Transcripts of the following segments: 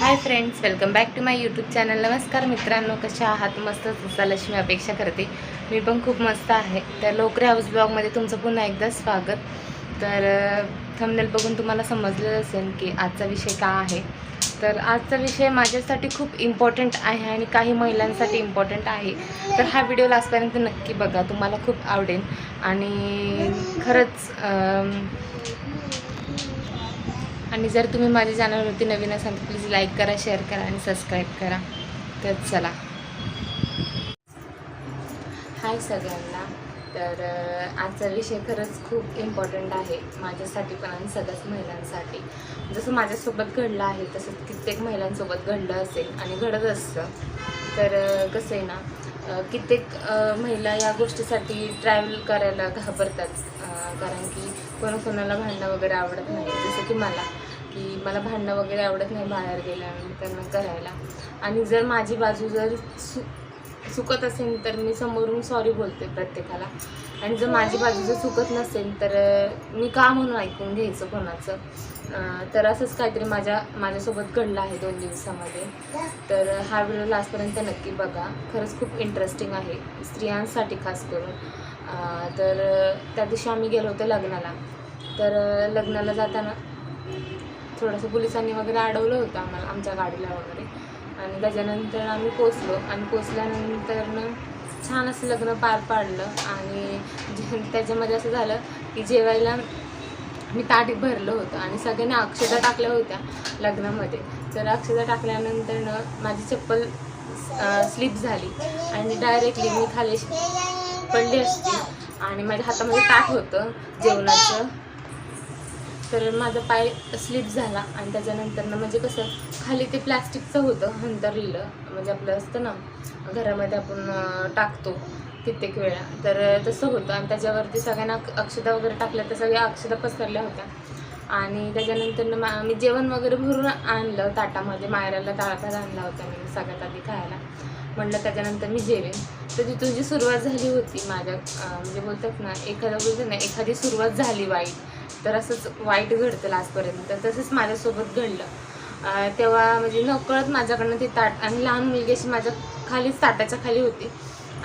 Hi friends welcome back to my YouTube channel नमस्कार मित्रांनो कशा आहात? मस्तच असाल अशी मी अपेक्षा करते. मी पण खूप मस्त आहे. तर लोकरे हाऊस ब्लॉगमध्ये तुमचं पुन्हा एकदा स्वागत. तर थंबनेल बघून तुम्हाला समजलं असेल की आजचा विषय का आहे. तर आजचा विषय माझ्यासाठी खूप इम्पॉर्टंट आहे आणि काही महिलांसाठी इम्पॉर्टंट आहे. तर हा व्हिडिओ लास्टपर्यंत नक्की बघा. तुम्हाला खूप आवडेल. आणि खरंच आणि जर तुम्ही माझ्या चॅनलवरती नवीन असाल तर प्लीज लाईक करा शेअर करा आणि सबस्क्राईब करा. तर चला. हाय सगळ्यांना. तर आजचा विषय खरंच खूप इम्पॉर्टंट आहे माझ्यासाठी पण आणि सगळ्याच महिलांसाठी. जसं माझ्यासोबत घडलं आहे तसं कित्येक महिलांसोबत घडलं असेल आणि घडत असतं. तर कसं आहे ना कित्येक महिला या गोष्टीसाठी ट्रॅव्हल करायला घाबरतात. कारण की कोणाकोणाला भांडणं वगैरे आवडत नाही. जसं की मला. की मला भांडणं वगैरे आवडत नाही बाहेर गेल्यानंतर करायला. आणि जर माझी बाजू जर सु चुकत असेल तर मी समोरून सॉरी बोलते प्रत्येकाला. आणि जर माझी बाजू जर चुकत नसेल तर मी का म्हणून ऐकून घ्यायचं कोणाचं? तर असंच काहीतरी माझ्या माझ्यासोबत घडलं आहे दोन दिवसामध्ये. तर हा व्हिडिओ लास्टपर्यंत नक्की बघा. खरंच खूप इंटरेस्टिंग आहे. स्त्रियांसाठी खास करून. तर त्या दिवशी आम्ही गेलो होतो लग्नाला. तर लग्नाला जाताना थोडंसं पोलिसांनी वगैरे अडवलं होतं आम्हाला आमच्या गाडीला वगैरे. आणि त्याच्यानंतर आम्ही पोचलो आणि पोचल्यानंतर छान असं लग्न पार पाडलं. आणि जे- त्याच्यामध्ये असं झालं की जेवायला मी ताट भरलं होतं. आणि सगळ्यांनी अक्षता टाकल्या होत्या लग्नामध्ये. तर अक्षता टाकल्यानंतरनं माझी चप्पल स्लिप झाली. आणि डायरेक्टली मी खाली पडली असती. आणि माझ्या हातामध्ये ताट होतं जेवणाचं. तर माझा पाय स्लिप झाला आणि त्याच्यानंतर ना म्हणजे कसं खाली ते प्लॅस्टिकचं होतं हंतरलेलं. म्हणजे आपलं असतं ना घरामध्ये आपण टाकतो कित्येक वेळा. तर तसं होतं आणि त्याच्यावरती सगळ्यांना अक्षता वगैरे टाकल्या तर सगळ्या अक्षता पसरल्या होत्या. आणि त्याच्यानंतर मा- मी जेवण वगैरे भरून आणलं ताटामध्ये मायराला ताटात आणला होता मी सगळ्यात आधी खायला. म्हणलं त्याच्यानंतर मी जेवेन. तर तिथून जी सुरुवात झाली होती माझ्या म्हणजे बोलतात ना एखादं बोलतात ना एखादी सुरुवात झाली वाईट. तर असंच वाईट घडतं लास्टपर्यंत तसंच माझ्यासोबत घडलं. तेव्हा म्हणजे नकळत माझ्याकडनं ती ताट आणि लहान मुलगी अशी माझ्या खालीच ताटाच्या खाली होती.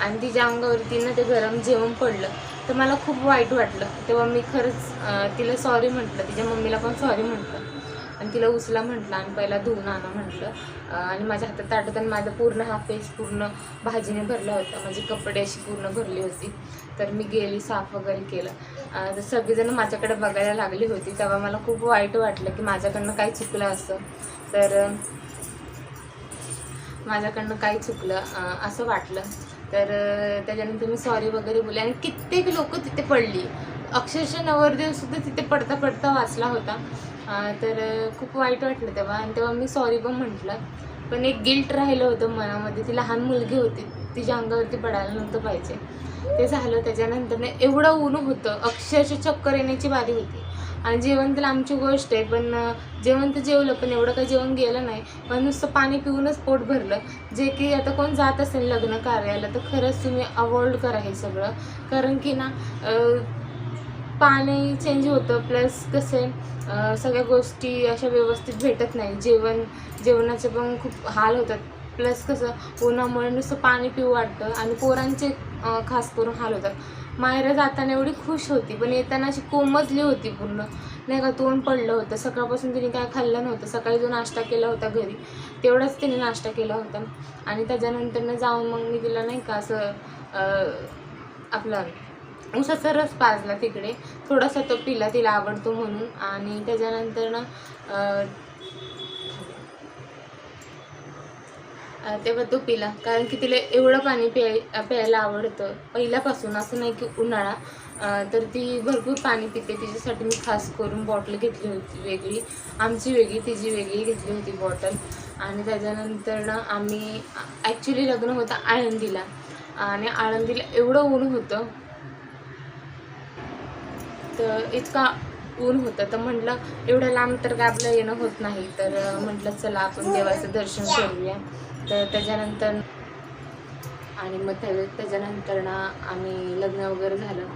आणि तिच्या अंगावरती ना ते गरम जेवण पडलं. तर मला खूप वाईट वाटलं. तेव्हा मी खरंच तिला सॉरी म्हटलं. तिच्या मम्मीला पण सॉरी म्हटलं. आणि तिला उचला म्हटलं आणि पहिला धुवून आणा म्हटलं. आणि माझ्या हातात ताटत आणि माझा पूर्ण हा फेस पूर्ण भाजीने भरला होता. माझे कपडे अशी पूर्ण भरली होती. तर मी गेली साफ वगैरे केलं. तर सगळीजणं माझ्याकडे बघायला लागली होती. तेव्हा मला खूप वाईट वाटलं की माझ्याकडनं काय चुकलं असं. तर माझ्याकडनं काय चुकलं असं वाटलं. तर त्याच्यानंतर मी सॉरी वगैरे बोलले. आणि कित्येक लोक तिथे पडली. अक्षरशः नवरदेव सुद्धा तिथे पडता पडता वाचला होता. तर खूप वाईट वाटलं तेव्हा. आणि तेव्हा मी सॉरी पण म्हटलं. पण एक गिल्ट राहिलं होतं मनामध्ये. ती लहान मुलगी होती. तिच्या अंगावरती पडायला नव्हतं पाहिजे. ते झालं. त्याच्यानंतर ना एवढं ऊन होतं. अक्षरशः चक्कर येण्याची बारी होती. आणि जेवण तर आमची गोष्ट आहे. पण जेवण तर जेवलं. पण एवढं काही जेवण गेलं नाही. पण नुसतं पाणी पिऊनच पोट भरलं. जे की आता कोण जात असेल लग्न कार्याला तर खरंच तुम्ही अवॉइड करा हे सगळं. कारण की ना पाणी चेंज होतं. प्लस कसे सगळ्या गोष्टी अशा व्यवस्थित भेटत नाही. जेवण जेवणाचे पण खूप हाल होतात. प्लस कसं उन्हामुळे नुसतं पाणी पिऊ वाटतं आणि पोरांचे खास करून हाल होतात. मायरा जाताना एवढी खुश होती पण येताना अशी कोमजली होती पूर्ण. नाही का तोंड पडलं होतं. सकाळपासून तिने काय खाल्लं नव्हतं. सकाळी जो नाश्ता केला होता घरी तेवढाच तिने नाश्ता केला होता. आणि त्याच्यानंतरनं जाऊन मग मी तिला नाही का असं आपलं उसाचा रस पाजला तिकडे. थोडासा तो पिला तिला आवडतो म्हणून. आणि त्याच्यानंतर ना तेव्हा तो पिला. कारण की तिला एवढं पाणी प्याय प्यायला आवडतं. पहिल्यापासून असं नाही की उन्हाळा. तर ती भरपूर पाणी पिते. तिच्यासाठी मी खास करून बॉटल घेतली होती वेगळी. आमची वेगळी तिची वेगळी घेतली होती बॉटल. आणि त्याच्यानंतर ना आम्ही ॲक्च्युली लग्न होतं आळंदीला. आणि आळंदीला एवढं ऊन होतं. तर इतका ऊन होतं. तर म्हटलं एवढं लांब तर काय आपलं येणं होत नाही. तर म्हटलं चला आपण देवाचं दर्शन करूया. तर त्याच्यानंतर आणि मग त्या त्याच्यानंतर ना आम्ही लग्न वगैरे झालं.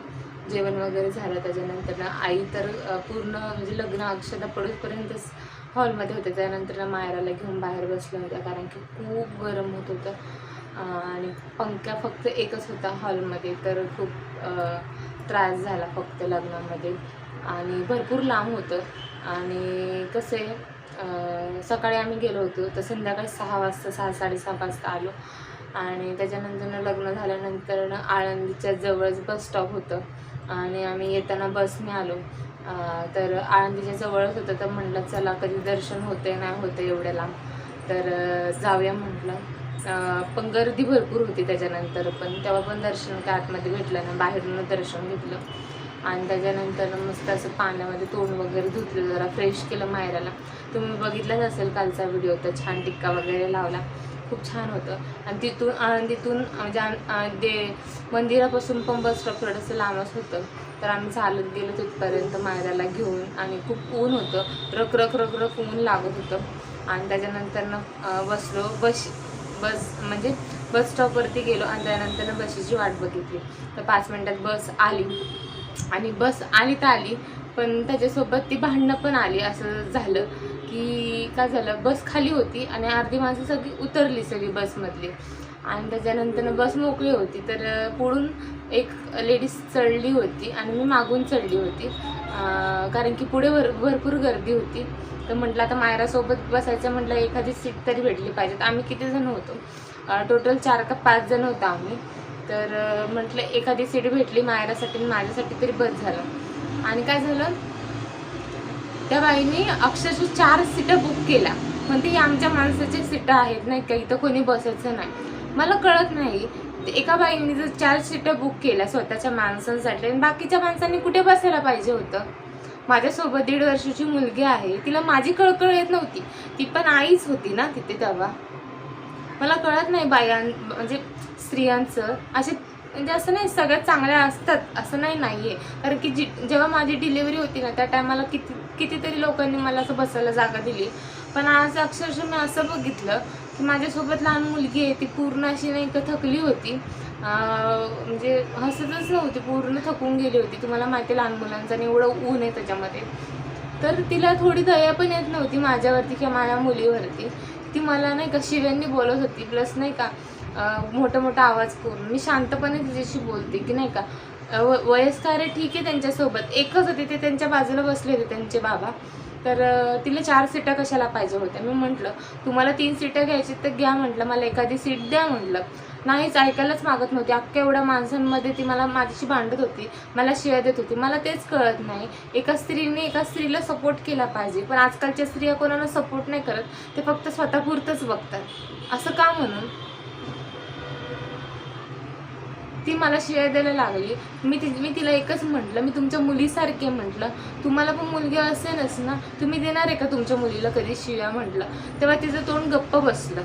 जेवण वगैरे झालं. त्याच्यानंतर ना आई तर पूर्ण म्हणजे लग्न अक्षता पडूपर्यंतच हॉलमध्ये होते त्यानंतर मायराला घेऊन बाहेर बसल्या होत्या. कारण की खूप गरम होत होतं. आणि पंख्या फक्त एकच होता हॉलमध्ये. तर खूप त्रास झाला फक्त लग्नामध्ये. आणि भरपूर लांब होतं. आणि कसं आहे सकाळी आम्ही गेलो होतो तर संध्याकाळी सहा वाजता सहा साडेसहा वाजता आलो. आणि त्याच्यानंतर लग्न झाल्यानंतर आळंदीच्या जवळच बस स्टॉप होतं. आणि आम्ही येताना बसने आलो तर आळंदीच्या जवळच होतं तर म्हटलं चला कधी दर्शन होते नाही होते एवढ्या लांब. तर जाऊया म्हटलं. पण गर्दी भरपूर होती त्याच्यानंतर पण तेव्हा पण दर्शन काय आतमध्ये भेटलं ना बाहेरून दर्शन घेतलं. आणि त्याच्यानंतर मस्त असं पाण्यामध्ये तोंड वगैरे धुतलं जरा फ्रेश केलं मायराला. तुम्ही बघितलंच असेल कालचा व्हिडिओ तर छान टिक्का वगैरे लावला. खूप छान होतं. आणि तिथून आनंदीतून म्हणजे दे मंदिरापासून पण बस स्टॉप थोडंसं लांबच होतं. तर आम्ही चालत गेलो तिथपर्यंत मायराला घेऊन आणि खूप ऊन होतं. रख रख रख रख ऊन लागत होतं. आणि त्याच्यानंतर ना बसलो बस बस म्हणजे बस स्टॉपवरती गेलो आणि त्यानंतर बसेची वाट बघितली. तर पाच मिनटात बस आली. आणि बस आली तर आली पण त्याच्यासोबत ती भांडणं पण आली. असं झालं की काय झालं बस खाली होती आणि अर्धी माणसं सगळी उतरली सगळी बसमधली. आणि त्याच्यानंतर बस मोकळी होती. तर पुढून एक लेडीज चढली होती आणि मी मागून चढली होती. कारण की पुढे भर भरपूर गर्दी होती. तर म्हटलं आता मायरासोबत बसायचं म्हटलं एखादी सीट तरी भेटली पाहिजेत आम्ही किती जण होतो? टोटल चार का पाच जण होतो आम्ही. तर म्हटलं एखादी सीट भेटली मायरासाठी आणि माझ्यासाठी तरी बस झालं. आणि काय झालं? त्या बाईने अक्षरशः चार सीटं बुक केल्या. म्हणते आमच्या माणसाच्या सीटं आहेत नाही का? इथं कोणी बसायचं नाही. मला कळत नाही एका बाईंनी जर चार सीटं बुक केल्या स्वतःच्या माणसांसाठी आणि बाकीच्या माणसांनी कुठे बसायला पाहिजे होतं? माझ्यासोबत दीड वर्षाची मुलगी आहे तिला माझी कळकळ येत नव्हती. ती पण आईच होती ना तिथे तेव्हा. मला कळत नाही बायां म्हणजे स्त्रियांचं. असे म्हणजे असं नाही सगळ्यात चांगल्या असतात असं नाही नाही आहे कारण की जी जेव्हा माझी डिलिव्हरी होती ना त्या टायमाला किती कितीतरी लोकांनी मला असं बसायला जागा दिली. पण आज अक्षरशः मी असं बघितलं माझ्यासोबत लहान मुलगी आहे ती पूर्ण अशी नाही का थकली होती. म्हणजे हसतच नव्हती पूर्ण थकून गेली होती. तुम्हाला माहिती आहे लहान मुलांचं आणि एवढं ऊन आहे त्याच्यामध्ये. तर तिला थोडी दया पण येत नव्हती माझ्यावरती किंवा माझ्या मुलीवरती. ती मला नाही का शिव्यांनी बोलत होती. प्लस नाही का मोठा मोठा आवाज करून. मी शांतपणे तिच्याशी बोलते की नाही का वयस्कार व- वयस्कर आहे ठीक आहे त्यांच्यासोबत. एकच होते ते त्यांच्या बाजूला बसले होते त्यांचे बाबा. तर तिला चार सीटा कशाला पाहिजे होत्या? मी म्हटलं तुम्हाला तीन सीटं घ्यायची तर घ्या म्हटलं मला एखादी सीट द्या म्हटलं. नाहीच ऐकायलाच मागत नव्हती. अख्ख्या एवढ्या माणसांमध्ये ती मला माझ्याशी भांडत होती मला शिव्या देत होती. मला तेच कळत नाही एका स्त्रीने एका स्त्रीला सपोर्ट केला पाहिजे. पण आजकालच्या स्त्रिया कोणाला सपोर्ट नाही करत ते फक्त स्वतःपुरतंच बघतात. असं का म्हणून? ती मला शिवाय द्यायला लागली. मी ती मी तिला एकच म्हटलं मी तुमच्या मुलीसारखे म्हटलं. तुम्हाला पण मुलगी असेलच ना तुम्ही देणार आहे का तुमच्या मुलीला कधी शिव्या म्हटलं? तेव्हा तिचं तोंड गप्प बसलं.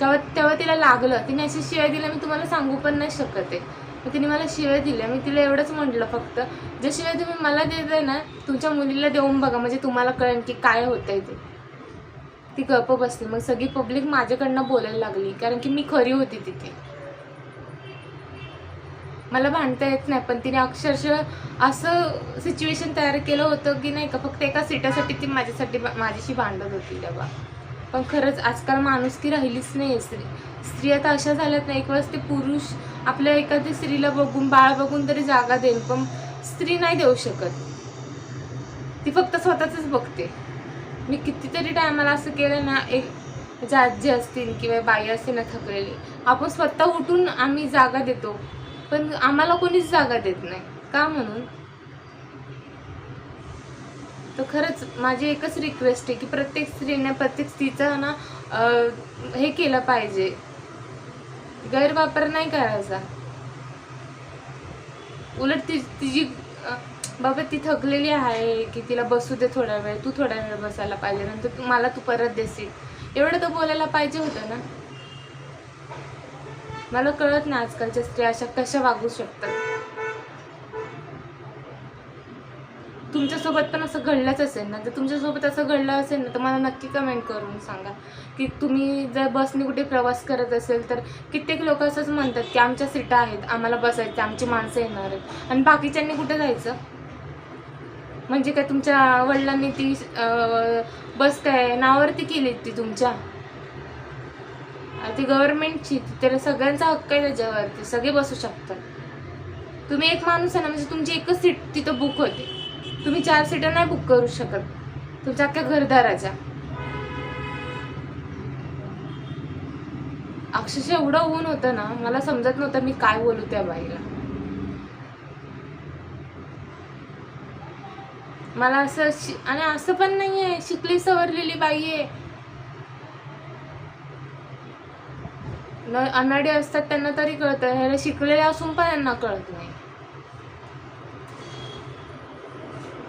तेव्हा तेव्हा तिला लागलं. तिने अशी शिवाय दिल्या मी तुम्हाला सांगू पण नाही शकत आहे. मग तिने मला शिव्या दिल्या. मी तिला एवढंच म्हटलं फक्त जे शिवाय तुम्ही मला देत आहे ना तुमच्या मुलीला देऊन बघा म्हणजे तुम्हाला कळेल की काय होत आहे ते. ती गप्प बसली. मग सगळी पब्लिक माझ्याकडनं बोलायला लागली कारण की मी खरी होती तिथे. मला भांडता येत नाही पण तिने अक्षरशः असं सिच्युएशन तयार केलं होतं की नाही का फक्त एका सीटासाठी ती माझ्यासाठी माझ्याशी भांडत होती तेव्हा. पण खरंच आजकाल माणूस ती राहिलीच नाही स्त्री स्त्री आता अशा झाल्यात नाही एक वेळेस ते पुरुष आपल्या एखाद्या स्त्रीला बघून बाळ बघून तरी जागा देईल पण स्त्री नाही देऊ शकत. ती फक्त स्वतःच बघते. मी कितीतरी टायमाला असं केलं ना एक जाजी असतील किंवा बाई असतील ना थकलेली आपण स्वतः उठून आम्ही जागा देतो. पण आम्हाला कोणीच जागा देत नाही. का म्हणून? तर खरंच माझी एकच रिक्वेस्ट आहे की प्रत्येक स्त्रीने प्रत्येक स्त्रीचा ना हे केलं पाहिजे. गैरवापर नाही करायचा. उलट ती तिची बाबा ती थकलेली आहे की तिला बसू दे थोडा वेळ तू थोडा वेळ बसायला पाहिजे नंतर तू मला तू परत देशील. एवढं तर बोलायला पाहिजे होतं ना. मला कळत नाही आजकालच्या स्त्रिया अशा कशा वागू शकतात. तुमच्यासोबत पण असं घडलंच असेल ना? जर तुमच्यासोबत असं घडलं असेल ना तर मला नक्की कमेंट करून सांगा. की तुम्ही जर बसने कुठे प्रवास करत असेल तर कित्येक लोक असंच म्हणतात की आमच्या सीटा आहेत आम्हाला बसायचं आमची माणसं येणार आहेत. आणि बाकीच्यांनी कुठे जायचं? म्हणजे काय तुमच्या वडिलांनी ती बस काय नावावरती केली ती तुमच्या? आणि ती गव्हर्नमेंटची त्याला सगळ्यांचा हक्क आहे त्याच्यावरती. सगळे बसू शकतात. तुम्ही एक माणूस आहे ना म्हणजे तुमची एकच सीट तिथं बुक होते. तुम्ही चार सीटं नाही बुक करू शकत. तुमच्या अख्ख्या घरदाराच्या. अक्षरशः एवढं ऊन होतं ना मला समजत नव्हतं मी काय बोलू त्या बाईला. मला असं शि- आणि असं पण नाही आहे शिकली सवरलेली बाई आहे. न अनाडी असतात त्यांना तरी कळतं. ह्याला शिकलेले असून पण यांना कळत नाही.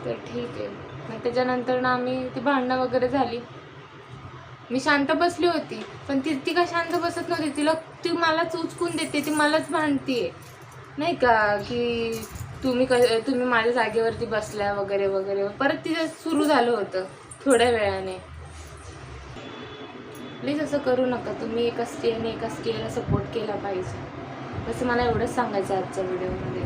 तर ठीक आहे. मग त्याच्यानंतर ना आम्ही ती भांडणं वगैरे झाली. मी शांत बसली होती. पण ती ती काय शांत बसत नव्हती. तिला ती मलाच उचकून देते. ती मलाच भांडतीये. नाही का? की तुम्ही क तुम्ही माझ्या जागेवरती बसल्या वगैरे वगैरे. परत तिचं सुरू झालं होतं थोड्या वेळाने. प्लीज असं करू नका. तुम्ही एका स्त्रीने एका स्त्रीला सपोर्ट केला पाहिजे. असं मला एवढंच सांगायचं आजच्या व्हिडिओमध्ये.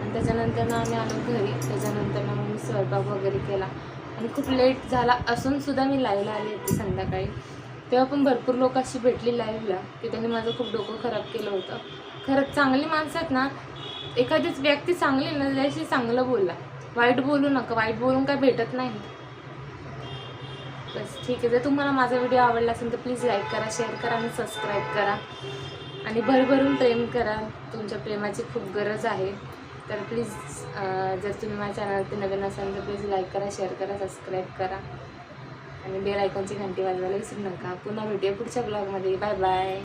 आणि त्याच्यानंतर ना आम्ही आलो घरी. त्याच्यानंतर ना मग मी स्वयंपाक वगैरे केला. आणि खूप लेट झाला असून सुद्धा मी लाईव्हला आली होती संध्याकाळी. तेव्हा पण भरपूर लोक अशी भेटली लाईव्हला की त्यांनी माझं खूप डोकं खराब केलं होतं. खरंच चांगली माणसं आहेत ना एखादीच व्यक्ती चांगली ना त्याशी चांगलं बोला. वाईट बोलू नका. वाईट बोलून काय भेटत नाही. बस ठीक आहे. जर तुम्हाला माझा व्हिडिओ आवडला असेल तर प्लीज लाईक करा शेअर करा आणि सबस्क्राईब करा. आणि भरभरून प्रेम करा. तुमच्या प्रेमाची खूप गरज आहे. तर प्लीज जर तुम्ही माझ्या चॅनलवरती नवीन असाल तर प्लीज लाईक करा शेअर करा सबस्क्राईब करा. आणि बेल आयकॉनची घंटी वाजवायला विसरू नका. पुन्हा भेटूया पुढच्या ब्लॉगमध्ये बाय बाय